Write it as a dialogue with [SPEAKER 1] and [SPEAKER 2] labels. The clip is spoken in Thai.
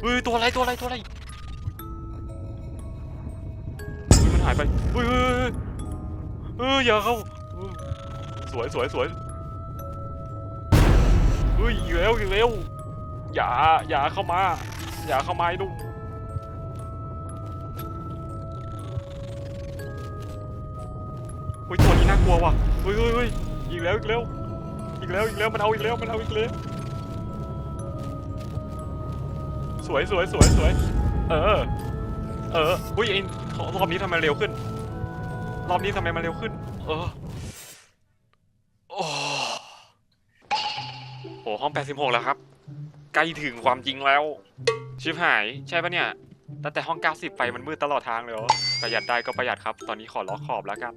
[SPEAKER 1] เฮ้ยตัวอะไรตัวอะไรตัวอะไรเฮ้ยมันหายไปเฮ้ยเฮ้ยเฮ้ยเฮ้ยอย่าเข้าเฮ้ยสวยสวยสวยเฮ้ยอีกแล้วอีกแล้วอย่าอย่าเข้ามา อย่าเข้ามาไอ้หนุ่มเฮ้ยตัวนี้น่ากลัวว่ะเฮ้ยเฮ้ยเฮ้ยอีกแล้วอีกแล้วอีกแล้วอีกแล้วมันเอาอีกแล้วมันเอาอีกแล้ว สวยสวยสวยสวยเออ เอออุ้ยไอ้รอบนี้ทำไมเร็วขึ้น รอบนี้ทำไมมันเร็วขึ้น เออโอ้โหห้อง86แล้วครับ ใกล้ถึงความจริงแล้ว ชิบหายใช่ปะเนี่ยตั้งแต่ห้อง90ไปมันมืดตลอดทางเลยเหรอประหยัดได้ก็ประหยัดครับ ตอนนี้ขอล็อกขอบแล้วกัน